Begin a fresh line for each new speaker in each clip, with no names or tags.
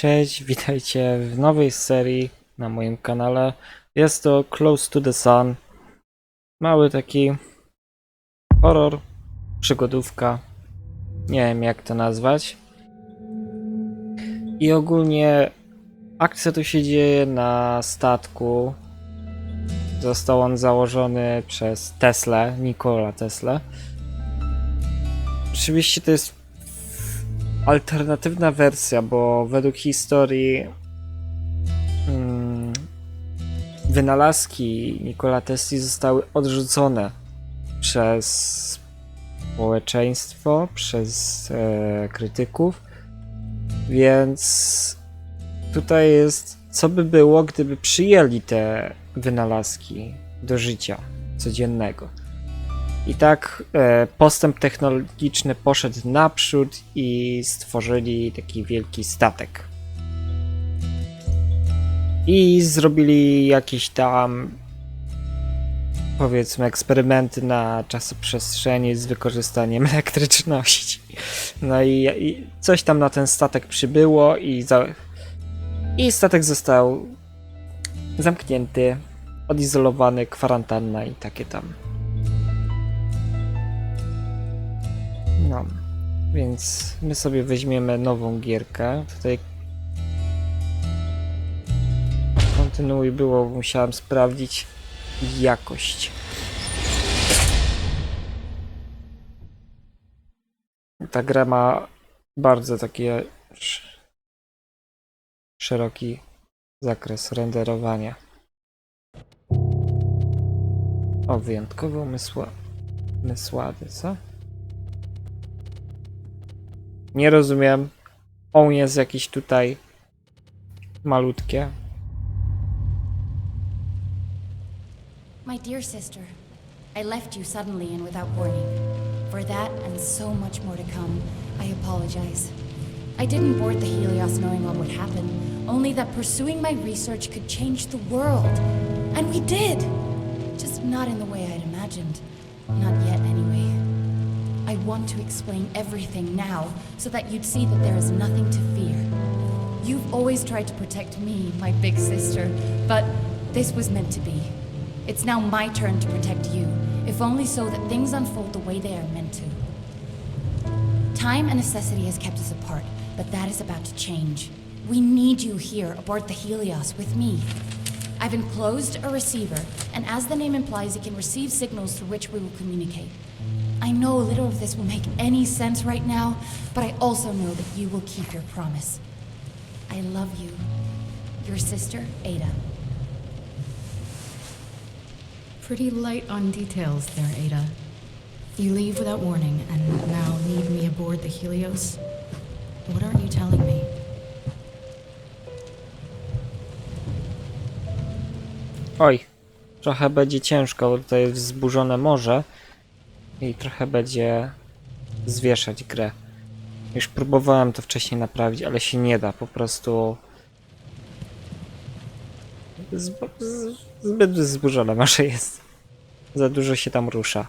Cześć, witajcie w nowej serii na moim kanale. Jest to Close to the Sun. Mały taki horror, przygodówka. Nie wiem jak to nazwać. I ogólnie akcja tu się dzieje na statku. Został on założony przez Tesla, Nikola Tesla. Oczywiście to jest alternatywna wersja, bo według historii mm, wynalazki Nikola Tesli zostały odrzucone przez społeczeństwo, przez e, krytyków, więc tutaj jest co by było, gdyby przyjęli te wynalazki do życia codziennego. I tak e, postęp technologiczny poszedł naprzód i stworzyli taki wielki statek. I zrobili jakieś tam powiedzmy eksperymenty na czasoprzestrzeni z wykorzystaniem elektryczności. No i, i coś tam na ten statek przybyło i, za, i statek został zamknięty, odizolowany, kwarantanna i takie tam. No, więc my sobie weźmiemy nową gierkę. Tutaj kontynuuj było, musiałem sprawdzić jakość. Ta gra ma bardzo taki sz- szeroki zakres renderowania. O, wyjątkowo umysła... umysłady, co? Nie rozumiem. On jest jakiś tutaj malutkie.
My dear sister, I left you suddenly and without warning. For that and so much more to come, I apologize. I didn't board the Helios knowing what would happen, only that pursuing my research could change the world. And we did! Just not in the way want to explain everything now so that you'd see that there is nothing to fear. You've always tried to protect me, my big sister, but this was meant to be. It's now my turn to protect you, if only so that things unfold the way they are meant to. Time and necessity has kept us apart, but that is about to change. We need you here aboard the Helios with me. I've enclosed a receiver, and as the name implies, it can receive signals through which we will communicate. I know little of this will make any sense right now, but I also know that you will keep your promise. I love you. Your sister, Ada.
Pretty light on details there, Ada. You leave without warning and now need me aboard the Helios? What aren't you telling me?
Oj, trochę będzie ciężko, bo tutaj jest wzburzone morze i trochę będzie zwieszać grę. Już próbowałem to wcześniej naprawić, ale się nie da, po prostu zbyt wzburzone morze jest. Za dużo się tam rusza.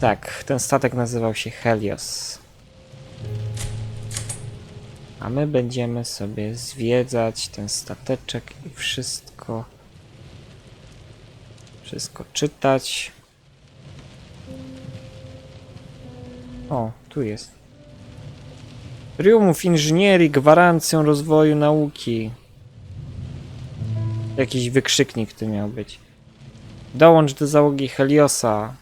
Tak, ten statek nazywał się Helios. A my będziemy sobie zwiedzać ten stateczek i wszystko. Wszystko czytać. O, tu jest. Triumf inżynierii gwarancją rozwoju nauki. Jakiś wykrzyknik tu miał być. Dołącz do załogi Heliosa.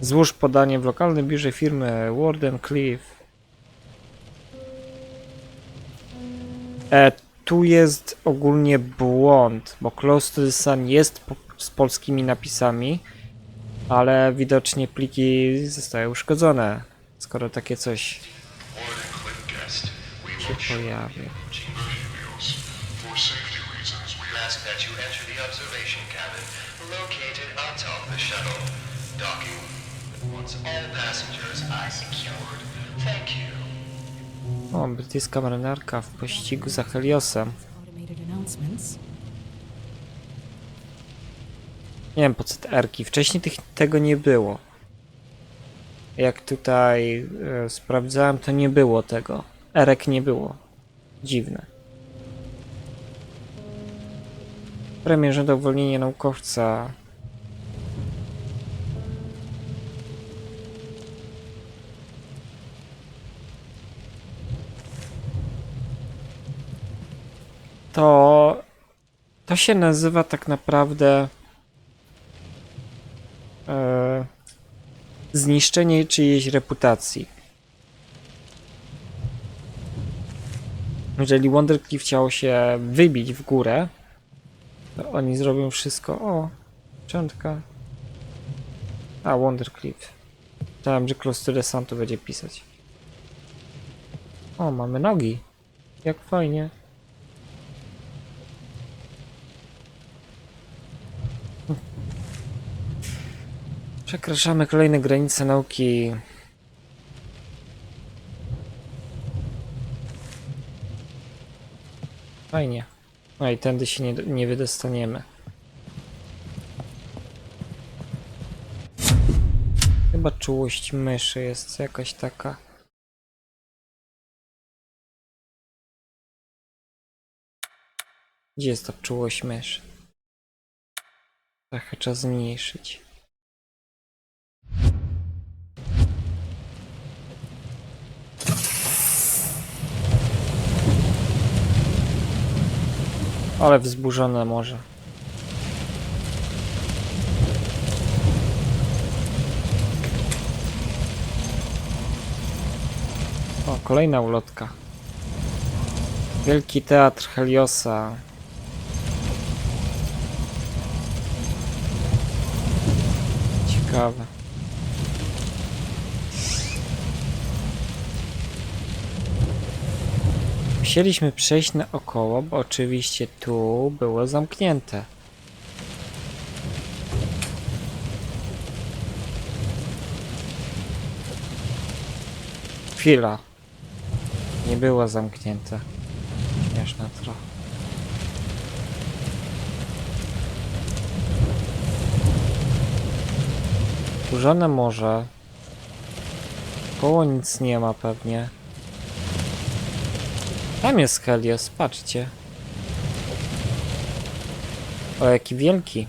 Złóż podanie w lokalnym biurze firmy Warden Cliff. E, tu jest ogólnie błąd, bo Close to the Sun jest po, z polskimi napisami, ale widocznie pliki zostały uszkodzone, skoro takie coś się
you.
O, brytyjska marynarka w pościgu za Heliosem. Nie wiem po co te. Wcześniej tych, tego nie było. Jak tutaj e, sprawdzałem, to nie było tego. Erek nie było. Dziwne. Premier żąda uwolnienia naukowca. To to się nazywa tak naprawdę zniszczenie czyjejś reputacji. Jeżeli Wondercliff chciał się wybić w górę, to oni zrobią wszystko. O, czątka. A, Wondercliff. Myślałem, że Close to the Sun tu będzie pisać. O, mamy nogi. Jak fajnie. Przekraczamy kolejne granice nauki. Fajnie. No i tędy się nie, nie wydostaniemy. Chyba czułość myszy jest jakaś taka. Gdzie jest ta czułość myszy? Trochę trzeba zmniejszyć. Ale wzburzone morze. O, kolejna ulotka. Wielki Teatr Heliosa. Ciekawe. Musieliśmy przejść naokoło, bo oczywiście tu było zamknięte. Chwila. Nie było zamknięte. Śmieszne trochę. Kurzone morze. Koło nic nie ma pewnie. Tam jest Helios, patrzcie. O, jaki wielki.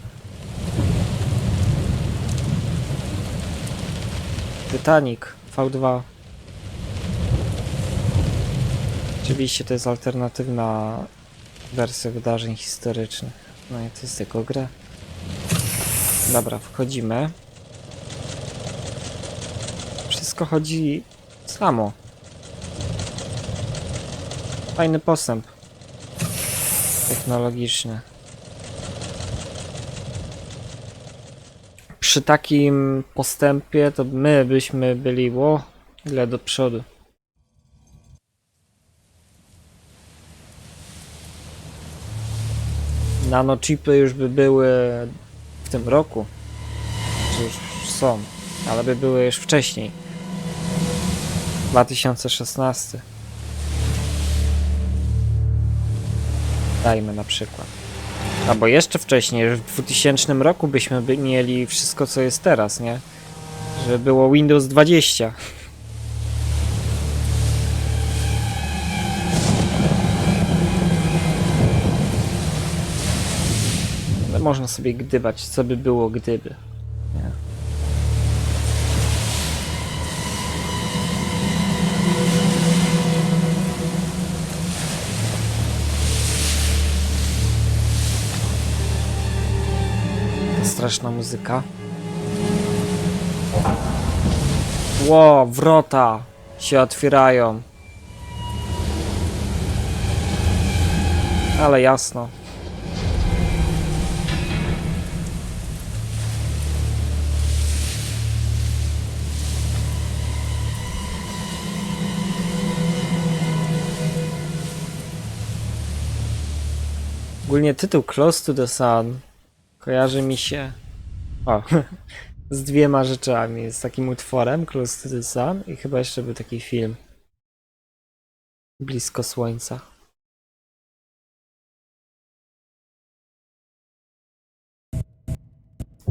Titanic V2. Oczywiście to jest alternatywna wersja wydarzeń historycznych. No i to jest tylko gra. Dobra, wchodzimy. Wszystko chodzi samo. Fajny postęp technologiczny. Przy takim postępie to my byśmy byli o ile do przodu. Nanochipy już by były w tym roku. Już są, ale by były już wcześniej. 2016. Dajmy na przykład. Albo jeszcze wcześniej, że w 2000 roku byśmy by mieli wszystko co jest teraz, nie? Żeby było Windows 20. Ale można sobie gdybać, co by było gdyby. Straszna muzyka. Ło, wrota się otwierają. Ale jasno. Ogólnie tytuł Close to the Sun kojarzy mi się o, z dwiema rzeczami. Z takim utworem Close to the Sun i chyba jeszcze był taki film Blisko Słońca.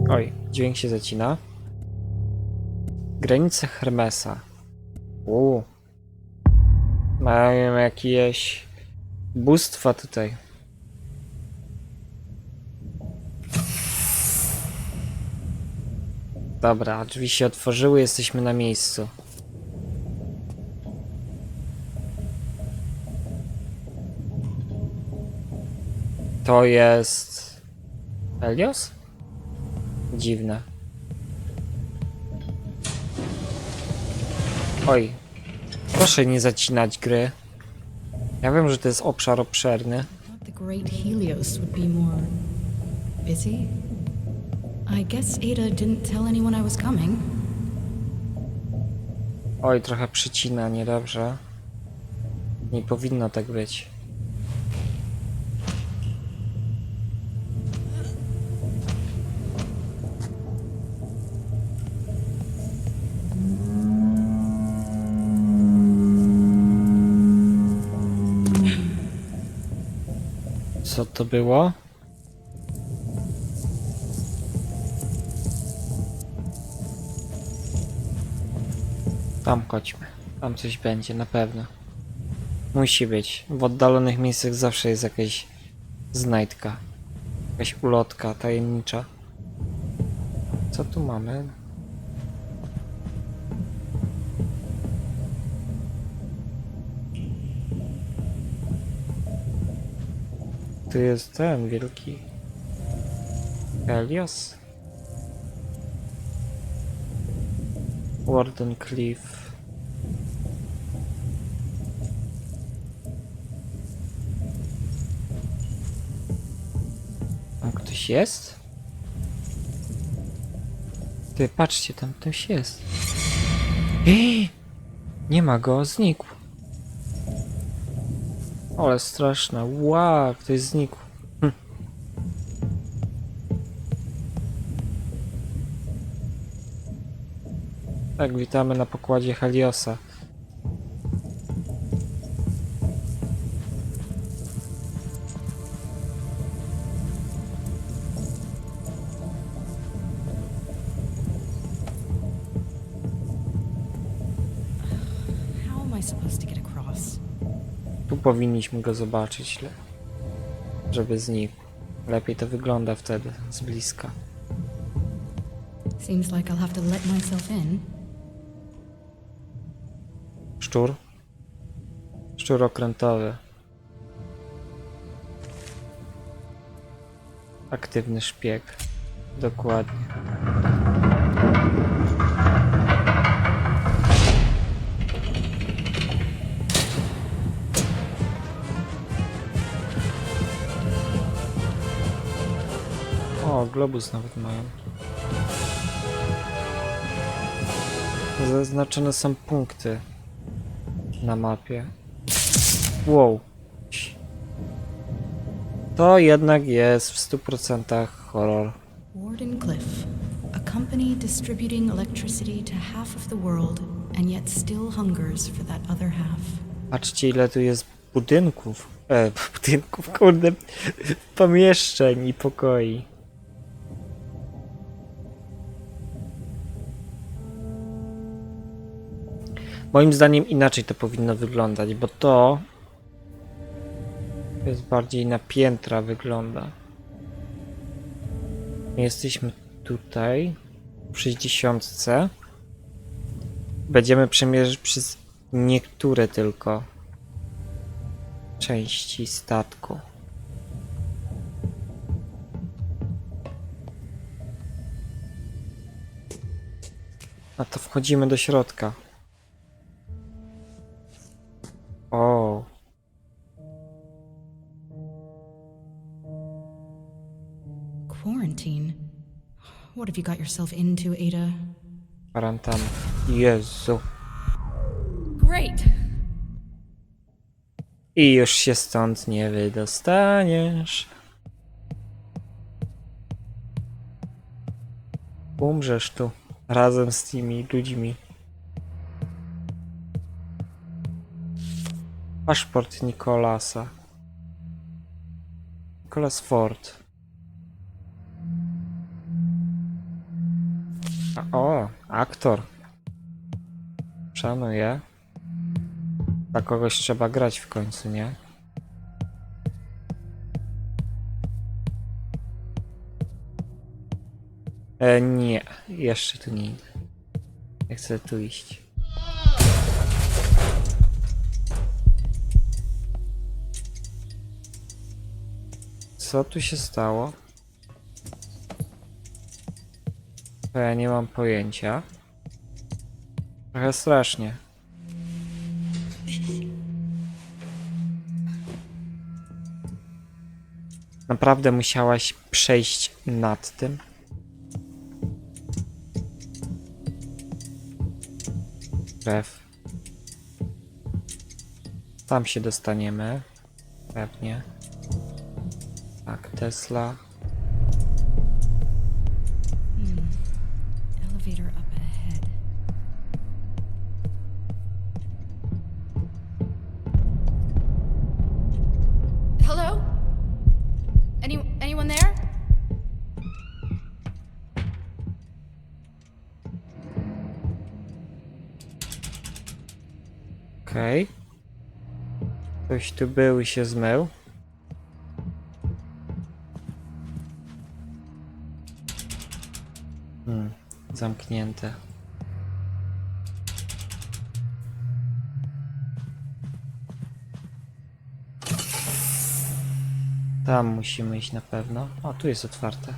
Oj, dźwięk się zacina. Granice Hermesa. Uuu. Mają jakieś Bóstwa tutaj. Dobra, drzwi się otworzyły, jesteśmy na miejscu. To jest... Helios? Dziwne. Oj. Proszę nie zacinać gry. Ja wiem, że to jest obszar obszerny.
Helios would be more busy. I guess Ada didn't tell anyone I was coming.
Oj, trochę przycina, niedobrze. Nie powinno tak być. Co to było? Tam chodźmy. Tam coś będzie, na pewno. Musi być. W oddalonych miejscach zawsze jest jakaś znajdka. Jakaś ulotka tajemnicza. Co tu mamy? Tu jest ten wielki Helios. Warden Cliff. Jest? Ty, patrzcie, tam ktoś jest. Ej! Nie ma go, znikł. Ale straszne. Wow, ktoś znikł. Hm. Tak, witamy na pokładzie Heliosa. Tu powinniśmy go zobaczyć, żeby znikł. Lepiej to wygląda wtedy, z bliska.
Seems like I'll have to let myself in.
Szczur? Szczur okrętowy. Aktywny szpieg. Dokładnie. Globus nawet mają. Zaznaczone są punkty na mapie. Wow. To jednak jest w 100% horror.
Warden Cliff, a company distributing electricity to half of the world and yet still hungers for that other half.
Patrzcie ile tu jest budynków. E, budynków, kurde. Pomieszczeń i pokoi. Moim zdaniem inaczej to powinno wyglądać, bo to jest bardziej na piętra wygląda. My jesteśmy tutaj w 60. Będziemy przemierzać przez niektóre tylko części statku. A to wchodzimy do środka.
Have you got yourself into, Ada?
Kwarantanna. Jezu.
Great!
I już się stąd nie wydostaniesz. Umrzesz tu razem z tymi ludźmi. Paszport Nikolasa. Nicholas Ford. O, aktor. Szanuję. Dla kogoś trzeba grać w końcu, nie? E, nie, jeszcze tu nie idę. Chcę tu iść. Co tu się stało? To ja nie mam pojęcia. Trochę strasznie. Naprawdę musiałaś przejść nad tym? Krew. Tam się dostaniemy. Pewnie. Tak, Tesla. Ktoś tu był i się zmył. Hmm, zamknięte. Tam musimy iść na pewno. O, tu jest otwarte.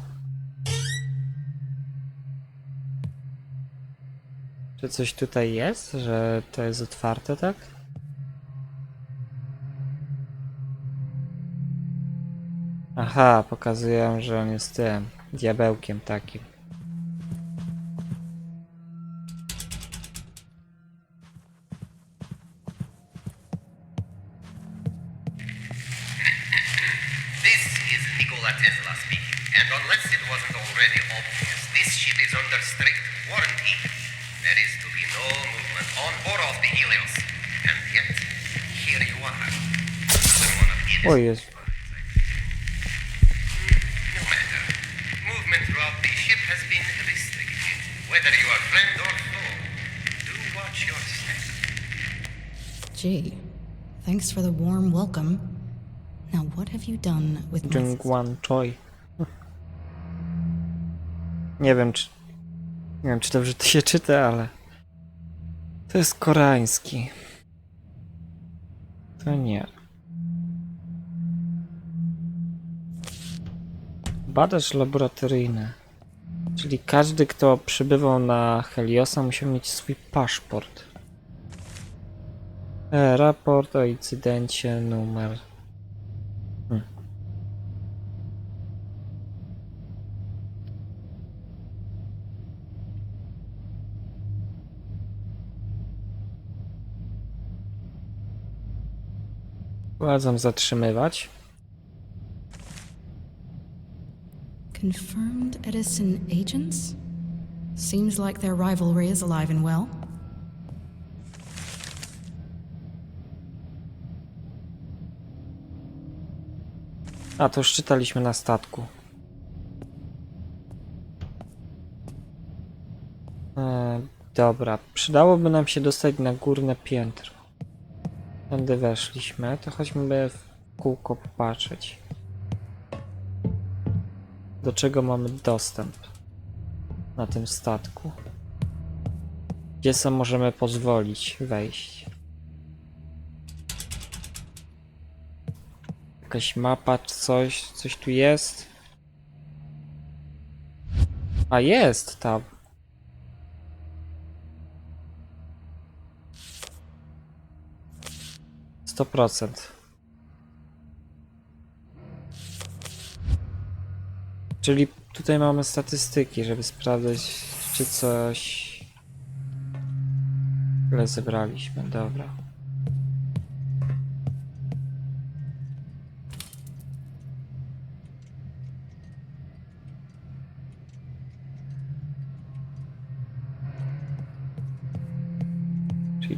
Czy coś tutaj jest, że to jest otwarte, tak? Aha, pokazują, że on jest tym diabełkiem takim.
This is
for the warm welcome. Now, what have you done with my
Jungwan Choi. Nie wiem, czy. Nie wiem, czy dobrze to się czyta, ale. To jest koreański. To nie. Badacz laboratoryjny. Czyli każdy, kto przybywał na Heliosa, musiał mieć swój paszport. E, raport o incydencie numer. Hmm. Zatrzymywać.
Confirmed Edison agents? Seems like their rivalry is alive and well.
A, to już czytaliśmy na statku. E, dobra, przydałoby nam się dostać na górne piętro. Tędy weszliśmy, to chodźmy w kółko popatrzeć. Do czego mamy dostęp na tym statku? Gdzie sobie możemy pozwolić wejść? Jakaś mapa czy coś? Coś tu jest? A jest tam. Sto procent. Czyli tutaj mamy statystyki, żeby sprawdzać, czy coś. Ile zebraliśmy, dobra.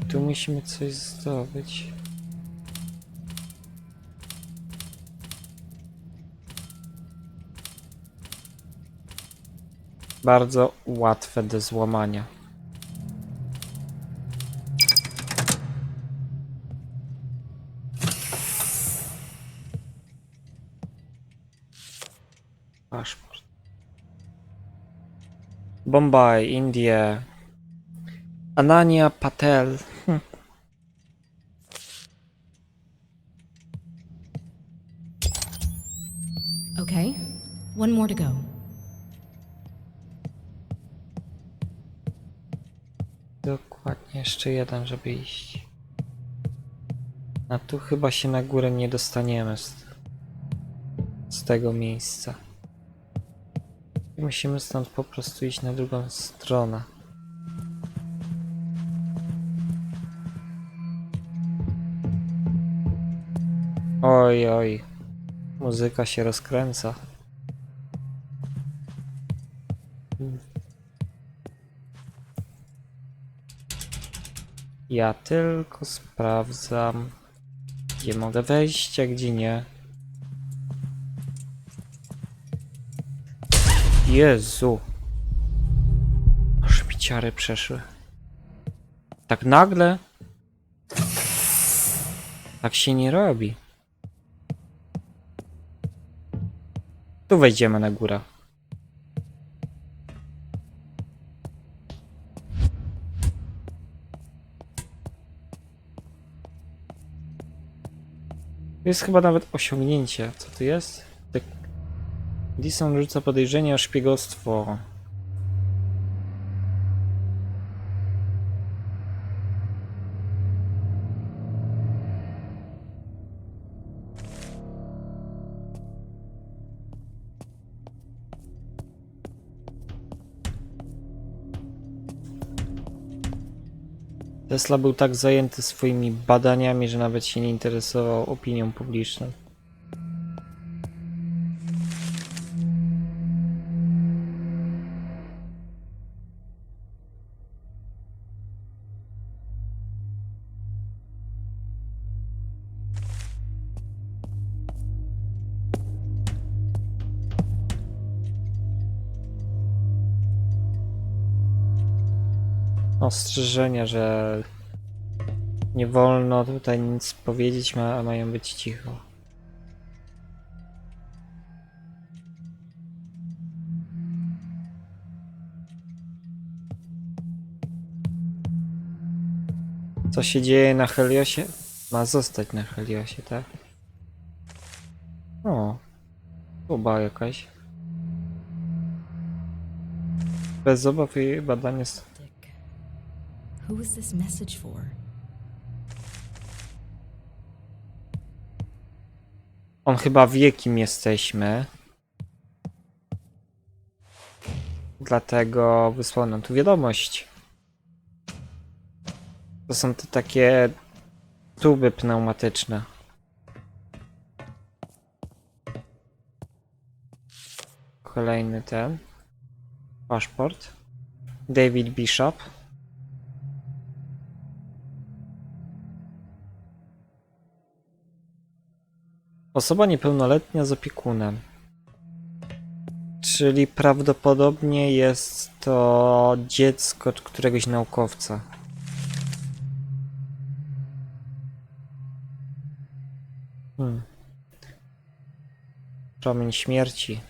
Tu musimy coś zdobyć. Bardzo łatwe do złamania. Paszport. Bombay, Indie. Anania Patel.
More to go.
Dokładnie, jeszcze jeden, żeby iść. A tu chyba się na górę nie dostaniemy z, z tego miejsca. Musimy stąd po prostu iść na drugą stronę. Oj, oj. Muzyka się rozkręca. Ja tylko sprawdzam, gdzie mogę wejść, a gdzie nie. Jezu. Aż mi ciary przeszły. Tak nagle? Tak się nie robi. Tu wejdziemy na górę. Jest chyba nawet osiągnięcie. Co to jest? Dison rzuca podejrzenie o szpiegostwo. Tesla był tak zajęty swoimi badaniami, że nawet się nie interesował opinią publiczną. Ostrzeżenia, że nie wolno tutaj nic powiedzieć, ma, mają być cicho. Co się dzieje na Heliosie? Ma zostać na Heliosie, tak? O, próba jakaś. Bez obaw i badanie.
Who is this message for?
On chyba wie, kim jesteśmy. Dlatego wysłał nam tu wiadomość. To są te takie tuby pneumatyczne. Kolejny ten. Paszport. David Bishop. Osoba niepełnoletnia z opiekunem. Czyli prawdopodobnie jest to dziecko któregoś naukowca. Hmm. Promień śmierci.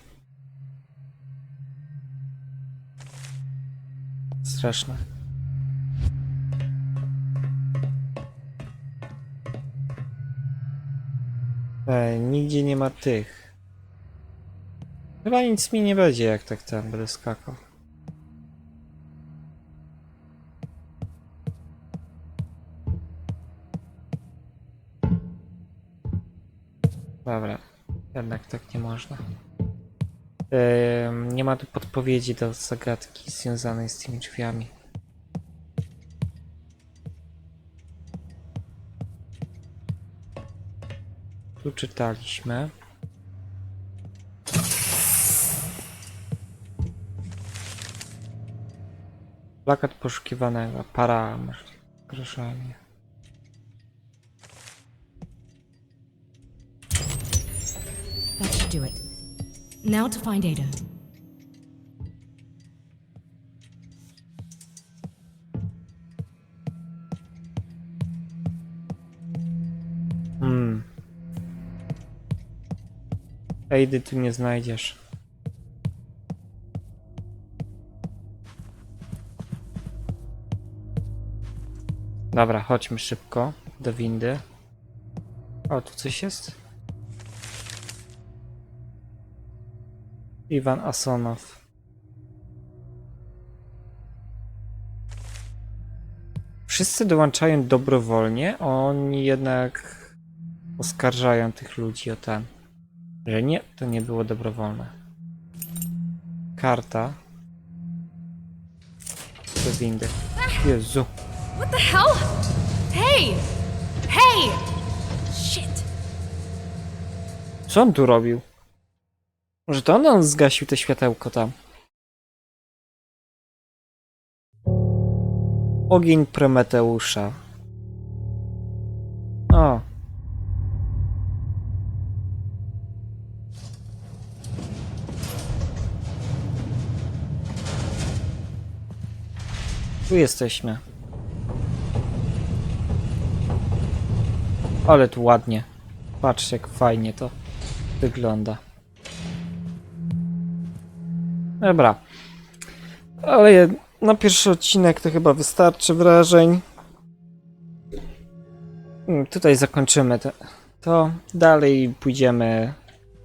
Straszne. E, nigdzie nie ma tych. Chyba nic mi nie będzie, jak tak tam będę skakał. Dobra, jednak tak nie można. Nie ma tu podpowiedzi do zagadki związanej z tymi drzwiami. Tu czytaliśmy. Plakat poszukiwanego. Parametr. Proszenie.
That should do it. Now to find Ada.
Ejdy tu nie znajdziesz. Dobra, chodźmy szybko do windy. O, tu coś jest? Iwan Asonow. Wszyscy dołączają dobrowolnie, oni jednak oskarżają tych ludzi o ten. Że nie, to nie było dobrowolne. Karta. Do windy. Jezu.
What the hell? Hey! Hey! Shit!
Co on tu robił? Może to on, on zgasił te światełko tam. Ogień Prometeusza. O. Tu jesteśmy. Ale tu ładnie. Patrz jak fajnie to wygląda. Dobra. Ale na pierwszy odcinek to chyba wystarczy wrażeń. Mm, Tutaj zakończymy te, to. Dalej pójdziemy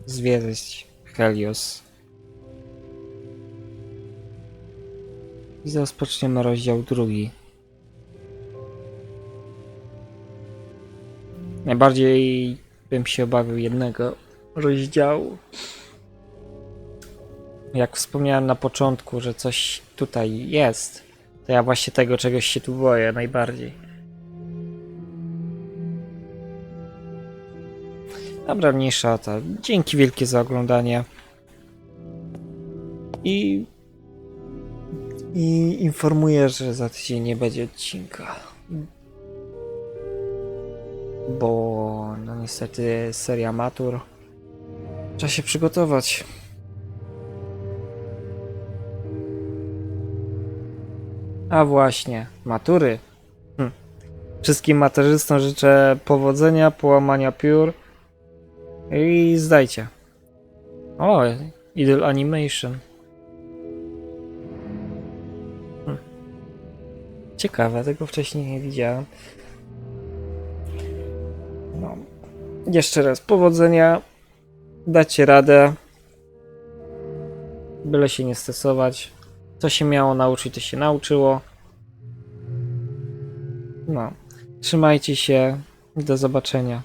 zwiedzać Helios. I rozpoczniemy rozdział drugi. Najbardziej bym się obawiał jednego rozdziału. Jak wspomniałem na początku, że coś tutaj jest, to ja właśnie tego czegoś się tu boję najbardziej. Dobra, mniejsza to. Dzięki wielkie za oglądanie. I. I informuję, że za tydzień nie będzie odcinka. Bo, no niestety, seria matur. Trzeba się przygotować. A właśnie, matury. Hm. Wszystkim maturzystom życzę powodzenia, połamania piór i zdajcie. O, Idol Animation. Ciekawe, tego wcześniej nie widziałem. No. Jeszcze raz powodzenia. Dacie radę. Byle się nie stresować. Co się miało nauczyć, to się nauczyło. No. Trzymajcie się. Do zobaczenia.